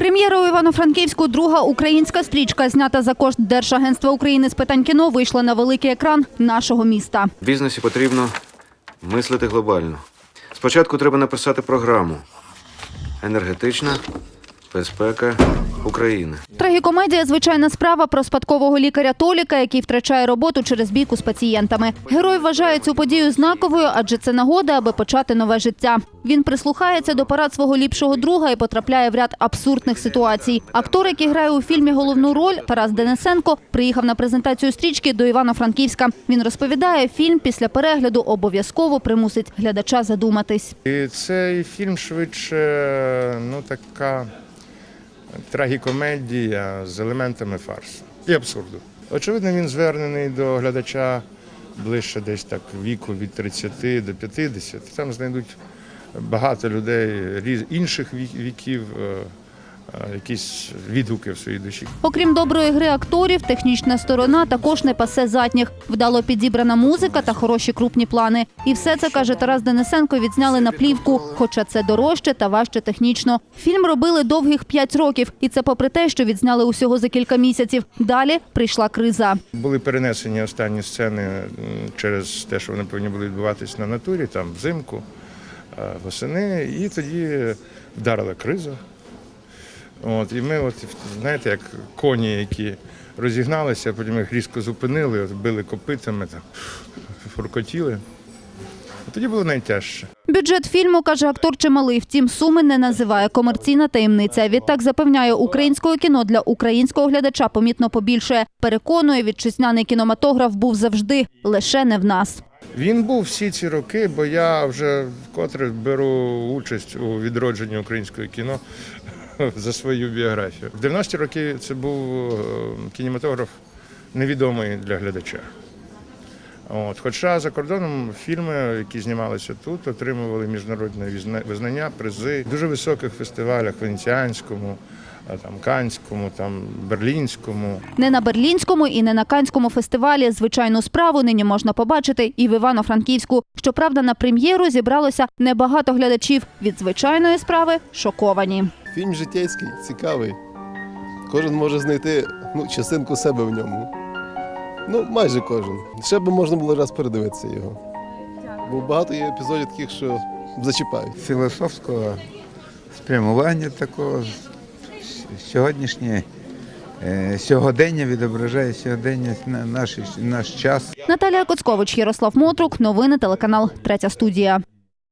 Прем'єра у Івано-Франківську друга українська стрічка, знята за кошт Держагентства України з питань кіно, вийшла на великий екран нашого міста. В бізнесі потрібно мислити глобально. Спочатку треба написати програму. Енергетична безпека України. Трагікомедія звичайна справа про спадкового лікаря Толіка, який втрачає роботу через бійку з пацієнтами. Герой вважає цю подію знаковою, адже це нагода, аби почати нове життя. Він прислухається до порад свого ліпшого друга і потрапляє в ряд абсурдних ситуацій. Актор, який грає у фільмі головну роль, Тарас Денисенко, приїхав на презентацію стрічки до Івано-Франківська. Він розповідає, фільм після перегляду обов'язково примусить глядача задуматись. І цей фільм швидше ну, така трагікомедія з елементами фарсу і абсурду. Очевидно, він звернений до глядача ближче десь так віку від 30 до 50. Там знайдуть багато людей інших вік- віків, е, якісь відгуки в своїй душі. Окрім доброї гри акторів, технічна сторона також не пасе задніх. Вдало підібрана музика та хороші крупні плани. І все це, каже Тарас Денисенко, відзняли на плівку, хоча це дорожче та важче технічно. Фільм робили довгих п'ять років, і це попри те, що відзняли усього за кілька місяців. Далі прийшла криза. Були перенесені останні сцени через те, що вони повинні були відбуватись на натурі, там взимку, е, восени, і тоді вдарила криза. От, і ми, от, знаєте, як коні, які розігналися, потім їх різко зупинили, от, били копитами, там, фуркотіли. Тоді було найтяжче. Бюджет фільму, каже актор, чималий, втім суми не називає комерційна таємниця. Відтак запевняє, українського кіно для українського глядача помітно побільшує. Переконує, вітчизняний кінематограф був завжди, лише не в нас. Він був всі ці роки, бо я вже вкотре беру участь у відродженні українського кіно за свою біографію. В 90-ті роки це був е, кінематограф невідомий для глядача. От. Хоча за кордоном фільми, які знімалися тут, отримували міжнародне визнання, призи в дуже високих фестивалях Венеціанському, там, Канському, там, Берлінському. Не на Берлінському і не на Канському фестивалі звичайну справу нині можна побачити і в Івано-Франківську. Щоправда, на прем'єру зібралося небагато глядачів. Від звичайної справи шоковані. Фільм життєйський, цікавий. Кожен може знайти ну, частинку себе в ньому. Ну, майже кожен. Ще б можна було раз передивитися його. Бо багато є епізодів таких, що зачіпають. філософського спрямування такого сьогоднішнє е, сьогодення відображає сьогодення наш, наш час. Наталія Коцкович, Ярослав Мотрук. Новини телеканал Третя студія.